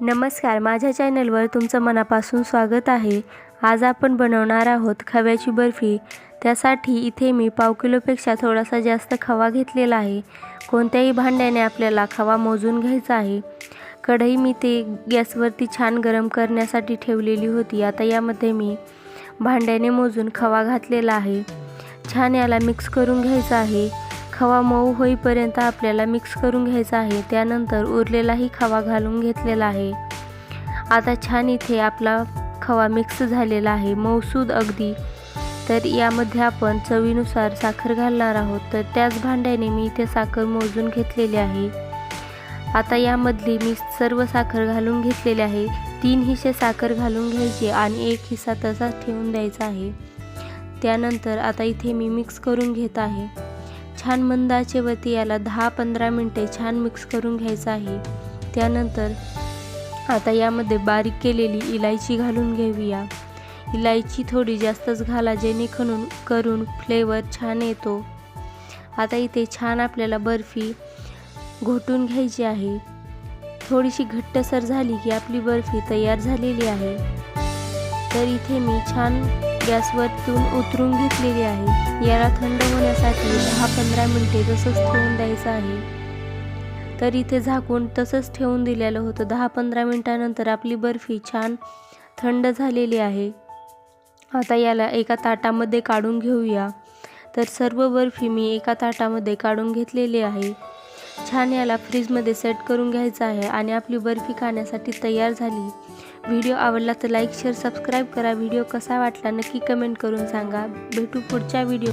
नमस्कार माझ्या चॅनलवर तुमचं मनापासून स्वागत आहे. आज आपण बनवणार आहोत खव्याची बर्फी. त्यासाठी इथे मी पाव किलोपेक्षा थोडासा जास्त खवा घेतलेला आहे. कोणत्याही भांड्याने आपल्याला खवा मोजून घ्यायचा आहे. कढई मी ते गॅसवरती छान गरम करण्यासाठी ठेवलेली होती. आता यामध्ये मी भांड्याने मोजून खवा घातलेला आहे. छान याला मिक्स करून घ्यायचा आहे. खवा मऊ होईपर्यंत आपल्याला मिक्स करून घ्यायचा आहे. त्यानंतर उरलेलाही खवा घालून घेतलेला आहे. आता छान इथे आपला खवा मिक्स झालेला आहे. मऊसूद अगदी. तर यामध्ये आपण चवीनुसार साखर घालणार आहोत. तर त्याच भांड्याने मी इथे साखर मोजून घेतलेली आहे. आता यामधली मी सर्व साखर घालून घेतलेली आहे. तीन हिस्से साखर घालून घ्यायची आणि एक हिस्सा तसाच ठेवून द्यायचा आहे. त्यानंतर आता इथे मी मिक्स करून घेत आहे. छान मंद आचेवरती याला दहा पंधरा मिनटे छान मिक्स करून घ्यायचं आहे. त्यानंतर आता यामध्ये बारीक केलेली इलायची घालून घेऊया. इलायची थोडी जास्तच घाला जेणेकरून करून फ्लेवर छान येतो. आता इथे छान आपल्याला बर्फी घोटून घ्यायची आहे. थोडीशी घट्टसर झाली की आपली बर्फी तयार झालेली आहे. तर इथे मी छान गॅसवरतून उतरून घेतलेली आहे. याला थंड होण्यासाठी दहा पंधरा मिनटे तसंच ठेवून द्यायचं आहे. तर इथे झाकून तसंच ठेवून दिलेलं होतं. दहा पंधरा मिनटानंतर आपली बर्फी छान थंड झालेली आहे. आता याला एका ताटामध्ये काढून घेऊया. तर सर्व बर्फी मी एका ताटामध्ये काढून घेतलेली आहे. छान याला फ्रीजमध्ये सेट करून घ्यायचं आहे आणि आपली बर्फी खाण्यासाठी तयार झाली. व्हिडिओ आवडला तर लाईक शेअर सबस्क्राईब करा. व्हिडिओ कसा वाटला नक्की कमेंट करून सांगा. भेटू पुढच्या व्हिडिओ